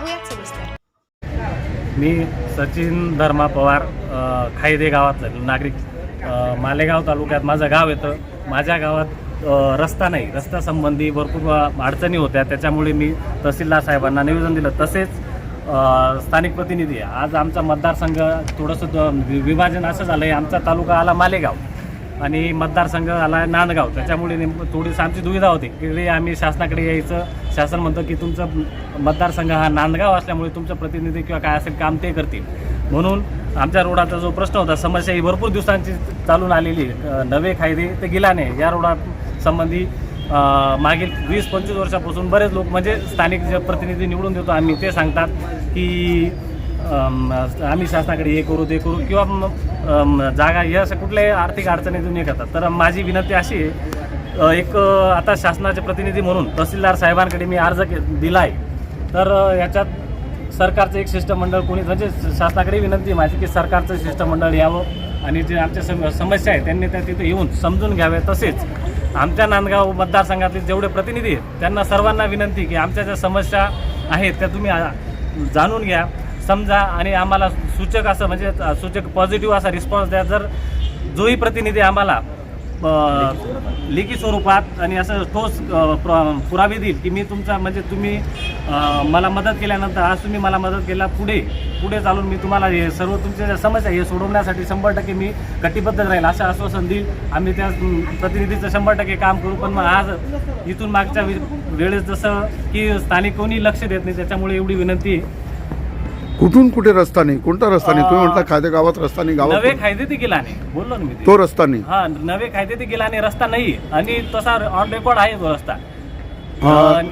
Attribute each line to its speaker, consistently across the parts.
Speaker 1: पाहूयात सविस्तर.
Speaker 2: मी सचिन धर्मा पवार खायदे गावातलं नागरिक. मालेगाव तालुक्यात माझं गाव येतं. माझ्या गावात रस्ता नाही. रस्त्यासंबंधी भरपूर अडचणी होत्या. त्याच्यामुळे मी तहसीलदार साहेबांना निवेदन दिलं. तसेच स्थानिक प्रतिनिधी आज आमचा मतदारसंघ थोडंसं वि- विभाजन असं झालं आहे आमचा तालुका आला मालेगाव आणि मतदारसंघ आला नांदगाव. त्याच्यामुळे नेमकं थोडीशी आमची दुविधा होती. की आम्ही शासनाकडे यायचं शासन म्हणतं की तुमचा मतदारसंघ हा नांदगाव असल्यामुळे तुमचं प्रतिनिधी किंवा काय असेल काम ते करतील. म्हणून आमच्या रोडाचा जो प्रश्न होता समस्या ही भरपूर दिवसांची चालून आलेली नवे कायदे ते गिलाने या रोडा संबंधी मागील वीस पंचवीस वर्षापासून बरेच लोक म्हणजे स्थानिक जे प्रतिनिधी निवडून देतो आम्ही ते सांगतात की आम्ही शासनाकडे हे करू ते करू किंवा मग जागा हे असं कुठल्याही आर्थिक अडचणीतून हे करतात. तर माझी विनंती अशी आहे एक आता शासनाचे प्रतिनिधी म्हणून तहसीलदार साहेबांकडे मी अर्ज के दिला आहे तर याच्यात सरकारचं एक शिष्टमंडळ कोणी म्हणजे शासनाकडे विनंती माहिती माझी की सरकारचं शिष्टमंडळ यावं आणि जे आमच्या सम समस्या आहे त्यांनी त्या तिथे येऊन समजून घ्यावे तसेच आमच्या नांदगाव मतदारसंघातील जेवढे प्रतिनिधी आहेत त्यांना सर्वांना विनंती की आमच्या ज्या समस्या आहेत त्या तुम्ही जाणून घ्या समजा आणि आम्हाला सूचक असं म्हणजे सूचक पॉझिटिव्ह असा रिस्पॉन्स द्या. जर जोही प्रतिनिधी आम्हाला लेखी स्वरूपात आणि असं ठोस पुरावे देईल की मी तुमचा म्हणजे तुम्ही मला मदत केल्यानंतर आज तुम्ही मला मदत केला पुढे पुढे चालून मी तुम्हाला हे सर्व तुमच्या ज्या समस्या हे सोडवण्यासाठी शंभर टक्के मी कटिबद्ध राहील असं आश्वासन देईल. आम्ही त्या प्रतिनिधीचं शंभर टक्के काम करू पण मग आज इथून मागच्या वेळेस जसं की स्थानिक कोणी लक्ष देत नाही त्याच्यामुळे एवढी विनंती आहे.
Speaker 3: कुठून कुठे रस्ता नाही? कोणता रस्ता नाही? तुम्ही म्हटलं खाद्य गावात रस्ता नाही
Speaker 2: नवे
Speaker 3: गावात
Speaker 2: कायदे ते गेला नाही. बोललो ना मी ते.
Speaker 3: तो रस्ता नाही.
Speaker 2: हा नवे कायदे ते गेला आणि रस्ता नाही आणि तसा ऑन रेकॉर्ड आहे तो रस्ता.
Speaker 3: हा,
Speaker 2: अं,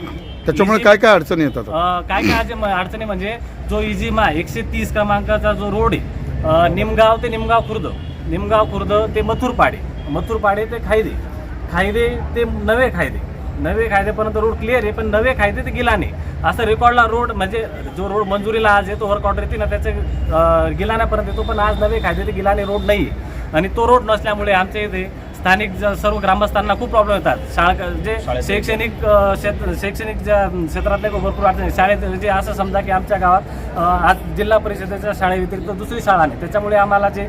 Speaker 3: त्याच्यामुळे काय काय अडचणी येतात
Speaker 2: अं, काय काय आज अडचणी म्हणजे जो इजिमा एकशे तीस क्रमांकाचा जो रोड आहे अं, निमगाव ते निमगाव खुर्द. निमगाव खुर्द ते मथुरपाडे. मथुरपाडे ते खायदे. खायदे ते नवे खायदे. नवे कायदेपर्यंत रोड क्लिअर आहे पण नवे कायदे ते गिलाने असं रेकॉर्डला रोड म्हणजे जो रोड मंजुरीला आज येतो वर्क ऑर्डर येते ना त्याचे गिलाण्यापर्यंत येतो पण आज नवे कायदे ते गिलाने रोड नाही आणि तो रोड नसल्यामुळे आमच्या इथे स्थानिक ज- सर्व ग्रामस्थांना खूप प्रॉब्लेम येतात. शाळा जे शैक्षणिक क्षेत्र शैक्षणिक ज्या क्षेत्रातले भरपूर अडचणी शाळेत जे असं समजा की आमच्या गावात आज जिल्हा परिषदेच्या शाळेव्यतिरिक्त दुसरी शाळा नाही. त्याच्यामुळे आम्हाला जे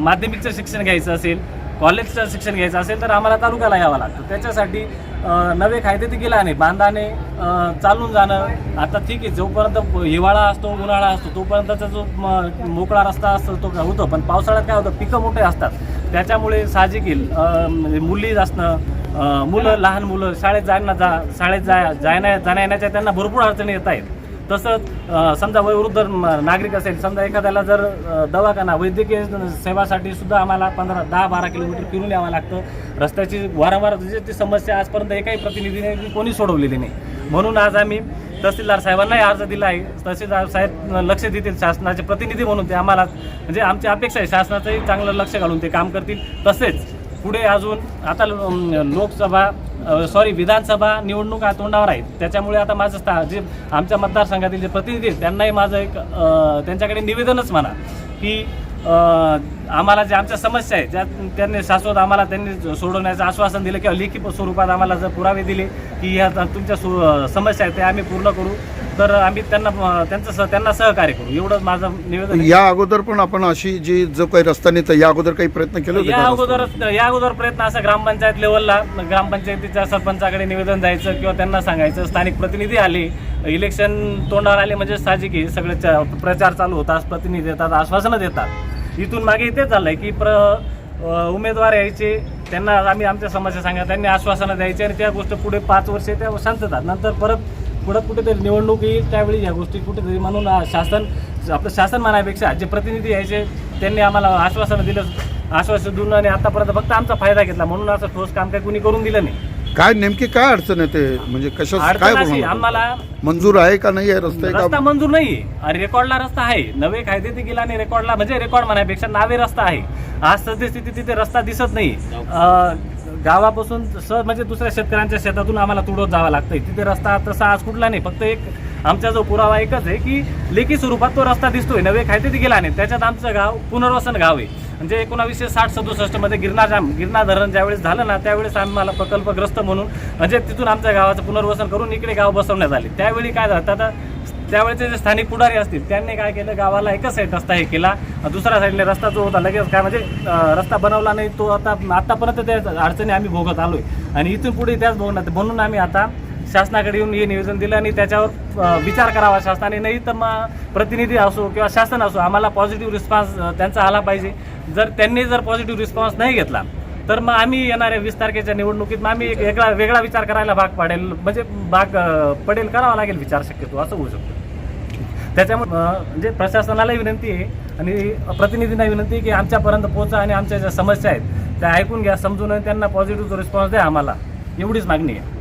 Speaker 2: माध्यमिकचं शिक्षण घ्यायचं असेल कॉलेजचं शिक्षण घ्यायचं असेल तर आम्हाला तालुक्याला यावं लागतं. त्याच्यासाठी नवे कायदे ते गेला नाही बांधाने चालून जाणं. आता ठीक आहे जोपर्यंत हिवाळा असतो उन्हाळा असतो तोपर्यंतचा जो म- मोकळा रस्ता असतो तो होतो. पण पावसाळ्यात काय होतं पिकं मोठे असतात. त्याच्यामुळे साहजिक येईल. म्हणजे मुली असणं मुलं लहान मुलं शाळेत जायना जा शाळेत जाय जाण्या जाण्या येण्याच्या त्यांना भरपूर अडचणी येत आहेत. तसंच समजा वयोवृद्ध नागरिक असेल समजा एखाद्याला जर दवाखाना वैद्यकीय सेवासाठी सुद्धा आम्हाला पंधरा दहा बारा किलोमीटर फिरून यावं लागतं. रस्त्याची वारंवार जी ती समस्या आजपर्यंत एकाही प्रतिनिधीने कोणी सोडवलेली नाही. म्हणून आज आम्ही तहसीलदार साहेबांनाही अर्ज दिला आहे. तहसीलदार साहेब लक्ष देतील शासनाचे प्रतिनिधी म्हणून ते आम्हाला म्हणजे आमची अपेक्षा आहे शासनाचंही चांगलं लक्ष घालून ते काम करतील. तसेच पुढे अजून आता लोकसभा सॉरी विधानसभा निवडणुका तोंडावर आहेत. त्याच्यामुळे आता माझं स्था जे आमच्या मतदारसंघातील जे प्रतिनिधी आहेत त्यांनाही माझं एक त्यांच्याकडे निवेदनच म्हणा की आम्हाला ज्या आमच्या समस्या आहेत ज्या त्यांनी शाश्वत आम्हाला त्यांनी सोडवण्याचं आश्वासन दिलं किंवा लेखी स्वरूपात आम्हाला जर पुरावे दिले की ह्या तुमच्या सु समस्या आहेत त्या आम्ही पूर्ण करू. तर आम्ही त्यांना त्यांचं त्यांना सहकार्य करू. एवढंच माझं निवेदन.
Speaker 3: या अगोदर पण आपण अशी जी जो काही रस्ता नाही तर या अगोदर काही प्रयत्न केले
Speaker 2: या अगोदर? या अगोदर प्रयत्न असा ग्रामपंचायत लेवलला ग्रामपंचायतीच्या सरपंचाकडे निवेदन द्यायचं किंवा त्यांना सांगायचं. स्थानिक प्रतिनिधी आले. इलेक्शन तोंडावर आले म्हणजे साहजिक आहे. सगळे प्रचार चालू होतात प्रतिनिधी येतात आश्वासनं देतात. इथून मागे तेच झालंय की प्र उमेदवार यायचे. त्यांना आम्ही आमच्या समस्या सांगा त्यांनी आश्वासनं द्यायची आणि त्या गोष्टी पुढे पाच वर्षे त्या शांततात नंतर परत पुढं कुठेतरी निवडणूक येईल त्यावेळी या गोष्टी कुठेतरी म्हणून शासन आपलं शासन म्हणायपेक्षा जे प्रतिनिधी यायचे त्यांनी आम्हाला आश्वासनं दिलं आश्वासन देऊन आणि आतापर्यंत फक्त आमचा फायदा घेतला. म्हणून असं ठोस काम काही कुणी करून दिलं नाही.
Speaker 3: काय नेमकी काय अडचण येते म्हणजे कशा काय
Speaker 2: आम्हाला
Speaker 3: मंजूर आहे का नाही आहे? रस्ता आहे
Speaker 2: रस्ता मंजूर नाहीये आणि रेकॉर्डला रस्ता आहे. नवे कायदे ते गेला आणि रेकॉर्डला म्हणजे रेकॉर्ड म्हणायपेक्षा नावे रस्ता आहे. आज सद्यस्थिती तिथे रस्ता दिसत नाही. अं, गावापासून सहज म्हणजे दुसऱ्या शेतकऱ्यांच्या शेतातून आम्हाला तुडवत जावं लागतंय. तिथे रस्ता तसा आज कुठला नाही. फक्त एक आमचा जो पुरावा एकच आहे की लेखी स्वरूपात तो रस्ता दिसतोय. नवे कायदे ते गेला नाही. त्याच्यात आमचं गाव पुनर्वसन गाव आहे. म्हणजे एकोणावीसशे साठ सदुसष्टमध्ये गिरणार जाम गिरणार धरण ज्यावेळेस झालं ना त्यावेळेस आम्हाला प्रकल्पग्रस्त म्हणून म्हणजे तिथून आमच्या गावाचं पुनर्वसन करून इकडे गाव बसवण्यात आले. त्यावेळी काय झालं? आता त्यावेळेचे जे स्थानिक पुढारी असतील त्यांनी काय केलं? गावाला एकच साईड रस्ता हे केला. दुसऱ्या साईडने रस्ता जो होता लगेच काय म्हणजे रस्ता बनवला नाही तो आता आतापर्यंत त्या अडचणी आम्ही भोगत आलोय. आणि इथून पुढे त्याच भोगणार म्हणून आम्ही आता शासनाकडे येऊन हे निवेदन दिलं आणि त्याच्यावर विचार करावा शासनाने. नाही तर मग प्रतिनिधी असो किंवा शासन असो आम्हाला पॉझिटिव्ह रिस्पॉन्स त्यांचा आला पाहिजे. जर त्यांनी जर पॉझिटिव्ह रिस्पॉन्स नाही घेतला तर मग आम्ही येणाऱ्या वीस तारखेच्या निवडणुकीत मग आम्ही वेगळा वेगळा विचार करायला भाग पडेल. म्हणजे भाग पडेल करावा लागेल विचार शक्यतो असं होऊ शकतो. त्याच्यामुळे म्हणजे प्रशासनालाही विनंती आहे आणि प्रतिनिधींना विनंती आहे की आमच्यापर्यंत पोहोचा आणि आमच्या ज्या समस्या आहेत त्या ऐकून घ्या समजून त्यांना पॉझिटिव्ह रिस्पॉन्स द्या आम्हाला. एवढीच मागणी आहे.